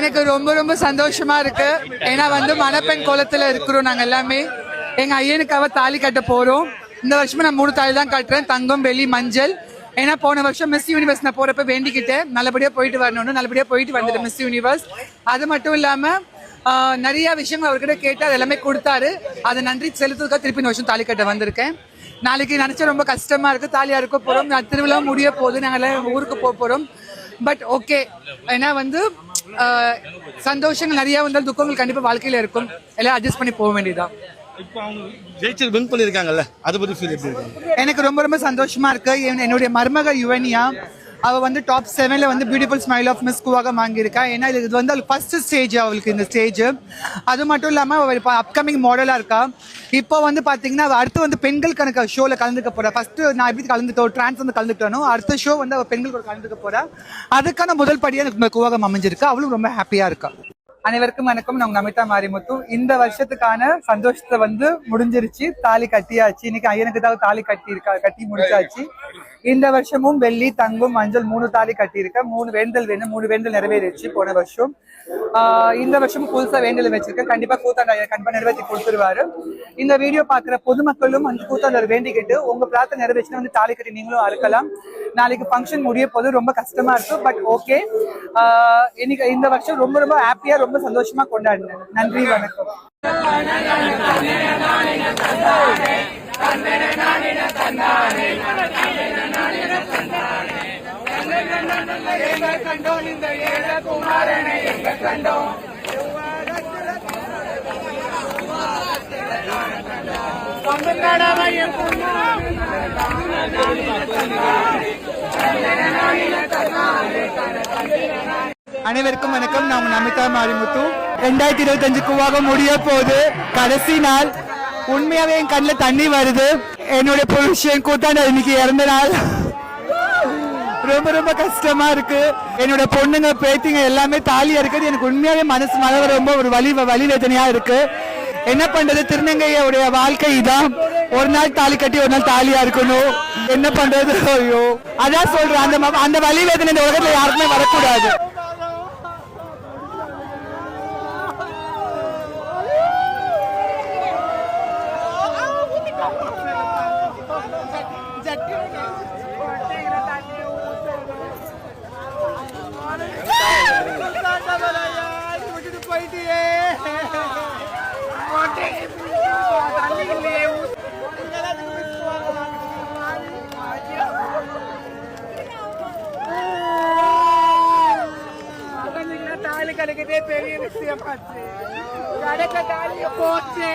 எனக்கு ரொம்ப ரொம்ப சந்தோஷமா இருக்கு. ஏன்னா வந்து மணப்பெண் கோலத்துல இருக்கிறோம் நாங்க எல்லாமே. எங்க ஐயனுக்காக தாலி கட்ட போறோம். இந்த வருஷமும் நான் மூணு தாலி தான் கட்டுறேன். தங்கம் வெள்ளி மஞ்சள். ஏன்னா போன வருஷம் மிஸ் யூனிவர்ஸ் நான் போறப்ப வேண்டிக்கிட்டேன். நல்லபடியா போயிட்டு வரணும்னு நல்லபடியா போயிட்டு வந்துட்டு மிஸ் யூனிவர்ஸ் அது மட்டும் இல்லாம நிறைய விஷயங்கள் அவர்கிட்ட கேட்டு அது எல்லாமே கொடுத்தாரு. அதை நன்றி. செலுத்துறதுக்காக திருப்பி இந்த வருஷம் தாலி கட்ட வந்திருக்கேன். நாளைக்கு நினைச்சா ரொம்ப கஷ்டமா இருக்கு. தாலியா இருக்க போறோம். நான் திருவிழா முடிய போகுது. நாங்க எல்லாம் ஊருக்கு போக போறோம். பட் ஓகே ஏன்னா வந்து சந்தோஷங்கள் நிறைய வந்தால் துக்கங்கள் கண்டிப்பா வாழ்க்கையில இருக்கும். எல்லாம் அட்ஜஸ்ட் பண்ணி போக வேண்டியதுதான். இப்போ அவங்க ஜெயிச்சு வின் பண்ணியிருக்காங்கல்ல? அதை பத்தி ஃபீல் எப்படி இருக்கு? எனக்கு ரொம்ப ரொம்ப சந்தோஷமா இருக்கு. என்- என்னுடைய மருமக யுவனியா அவள் வந்து டாப் செவனில் வந்து பியூட்டிஃபுல் ஸ்மைல் ஆஃப் மிஸ் குவாக வாங்கியிருக்கா. ஏன்னா இது வந்து அவள் ஃபர்ஸ்ட் ஸ்டேஜ் அவளுக்கு இந்த ஸ்டேஜ் அது மட்டும் இல்லாமல் அவள் இப்போ அப்கமிங் மாடலாக இருக்கா. இப்போ வந்து பார்த்தீங்கன்னா அவள் அடுத்து வந்து பெண்கள் கணக்கு ஷோவில் கலந்துக்க போகிறா ஃபஸ்ட்டு நான் எப்படி கலந்துட்டோம் ட்ரான்ஸ் வந்து கலந்துக்கிட்டோம் அடுத்த ஷோ வந்து அவள் பெண்கள் கூட கலந்துக்க போகிறா அதுக்கான முதல் படியாக எனக்கு இந்த குவாகம் அமைஞ்சிருக்கு. அவளும் ரொம்ப ஹாப்பியாக இருக்கா. அனைவருக்கும் வணக்கம். நான் நமிதா மாரிமுத்து. இந்த வருஷத்துக்கான சந்தோஷத்தை வந்து முடிஞ்சிருச்சு. தாலி கட்டியாச்சு. இன்னைக்கு ஐயனுக்கு தான் தாலி கட்டி இருக்கா கட்டி முடிச்சாச்சு. இந்த வருஷமும் வெள்ளி தங்கம் மஞ்சள் மூணு தாலி கட்டியிருக்கேன் மூணு வேண்டல் வேணும் மூணு வேண்டல் நிறைவேறிச்சு போன வருஷம் ஆஹ் இந்த வருஷம் புதுசா வேண்டல் வச்சிருக்கேன் கண்டிப்பா கூத்தாண்ட கண்டிப்பா நிறைவேற்றி கொடுத்துருவாரு இந்த வீடியோ பாக்குற பொதுமக்களும் அந்த கூத்தாண்டர் வேண்டிக்கிட்டு உங்க பிரார்த்தனை நிறைவேற்றினா வந்து தாலி கட்டி நீங்களும் அறுக்கலாம் நாளைக்கு ஃபங்க்ஷன் முடிய போது ரொம்ப கஷ்டமா இருக்கும் பட் ஓகே இன்னைக்கு இந்த வருஷம் ரொம்ப ரொம்ப ஹாப்பியா ரொம்ப சந்தோஷமா கொண்டாடுனேன் நன்றி வணக்கம் அனைவருக்கும் வணக்கம். நாம் நமிதா மாரிமுத்து. ரெண்டாயிரத்தி இருபத்தஞ்சு கூவாக முடிய போது கடைசி நாள். உண்மையாவே என் கண்ணில் தண்ணி வருது. என்னுடைய புருஷன் கூத்தாண்ட இன்னைக்கு இறந்த நாள். ரொம்ப ரொம்ப கஷ்டமா இருக்கு. என்னோட பொண்ணுங்க பேத்திங்க எல்லாமே தாலியா இருக்குது எனக்கு உண்மையாவே மனசு மழை ரொம்ப ஒரு வலி வலி வேதனையா இருக்கு. என்ன பண்றது? திருநங்கையோடைய வாழ்க்கை இதான். ஒரு நாள் தாலி கட்டி ஒரு நாள் தாலியா இருக்கணும். என்ன பண்றது? ஐயோ. அதான் சொல்றேன். அந்த ம- அந்த வலி வேதனை இந்த உலகத்துல யாருக்குமே வரக்கூடாது. பெரிய விஷயம் ஆச்சு கிடைக்க தாலிய போச்சு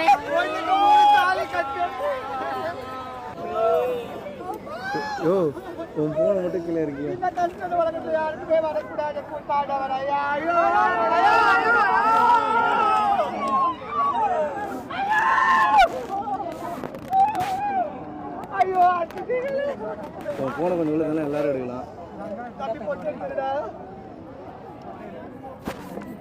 தாலி கட்டு உன் போன மட்டும் கீழே இருக்கியா யாருக்குமே வரக்கூடாது கூத்தாண்டவர் ஐயா. உன் போன கொஞ்சம் உள்ள தானே எல்லாரும் எடுக்கலாம்